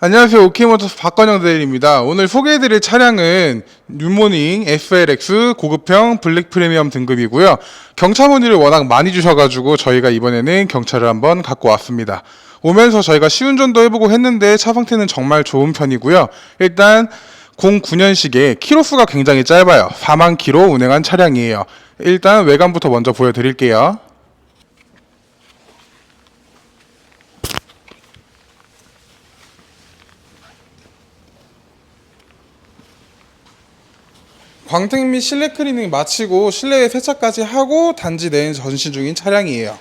안녕하세요. 오케이모터스 박건영 대리입니다. 오늘 소개해드릴 차량은 뉴모닝 FLX 고급형 블랙 프리미엄 등급이고요. 경차 문의를 워낙 많이 주셔가지고 저희가 이번에는 경차를 한번 갖고 왔습니다. 오면서 저희가 시운전도 해보고 했는데 차 상태는 정말 좋은 편이고요. 일단 09년식에 키로수가 굉장히 짧아요. 4만 키로 운행한 차량이에요. 일단 외관부터 먼저 보여드릴게요. 광택 및 실내 클리닝 마치고 실내에 세차까지 하고 단지 내에 전시 중인 차량이에요.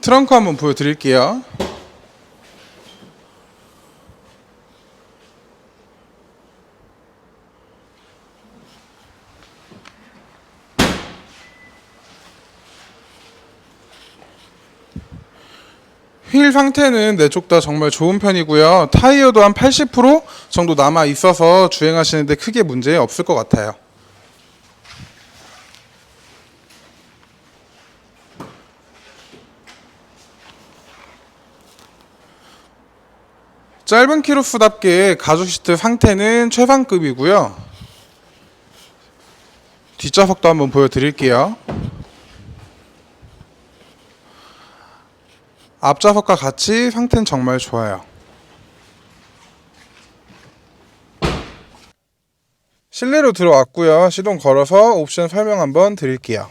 트렁크 한번 보여드릴게요. 휠 상태는 네쪽다 정말 좋은 편이고요. 타이어도 한 80% 정도 남아 있어서 주행하시는데 크게 문제 없을 것 같아요. 짧은 키로수답게 가죽 시트 상태는 최상급이고요. 뒷좌석도 한번 보여드릴게요. 앞좌석과 같이 상태는 정말 좋아요. 실내로 들어왔고요. 시동 걸어서 옵션 설명 한번 드릴게요.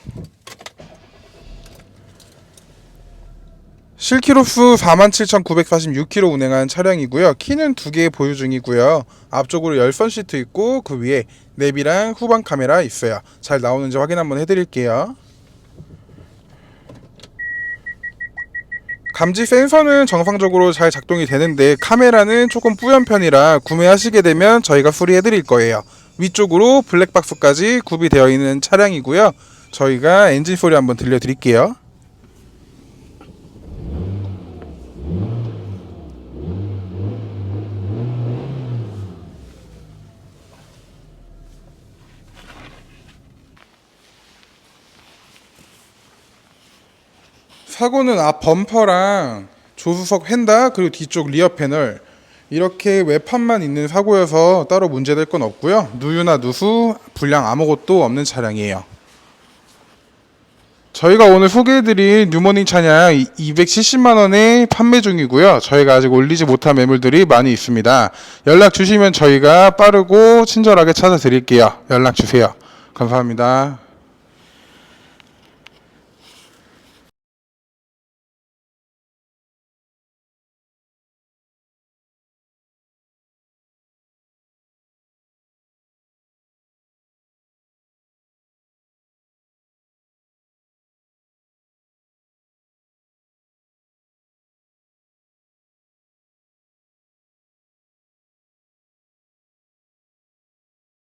실키로수 47,946km 운행한 차량이고요. 키는 두 개 보유 중이고요. 앞쪽으로 열선 시트 있고 그 위에 내비랑 후방 카메라 있어요. 잘 나오는지 확인 한번 해드릴게요. 감지 센서는 정상적으로 잘 작동이 되는데 카메라는 조금 뿌연 편이라 구매하시게 되면 저희가 수리해 드릴 거예요. 위쪽으로 블랙박스까지 구비되어 있는 차량이고요. 저희가 엔진 소리 한번 들려 드릴게요. 사고는 앞 범퍼랑 조수석 휀다 그리고 뒤쪽 리어 패널 이렇게 외판만 있는 사고여서 따로 문제될 건 없고요. 누유나 누수, 불량 아무것도 없는 차량이에요. 저희가 오늘 소개해드린 뉴모닝 차량 270만 원에 판매 중이고요. 저희가 아직 올리지 못한 매물들이 많이 있습니다. 연락 주시면 저희가 빠르고 친절하게 찾아드릴게요. 연락 주세요. 감사합니다.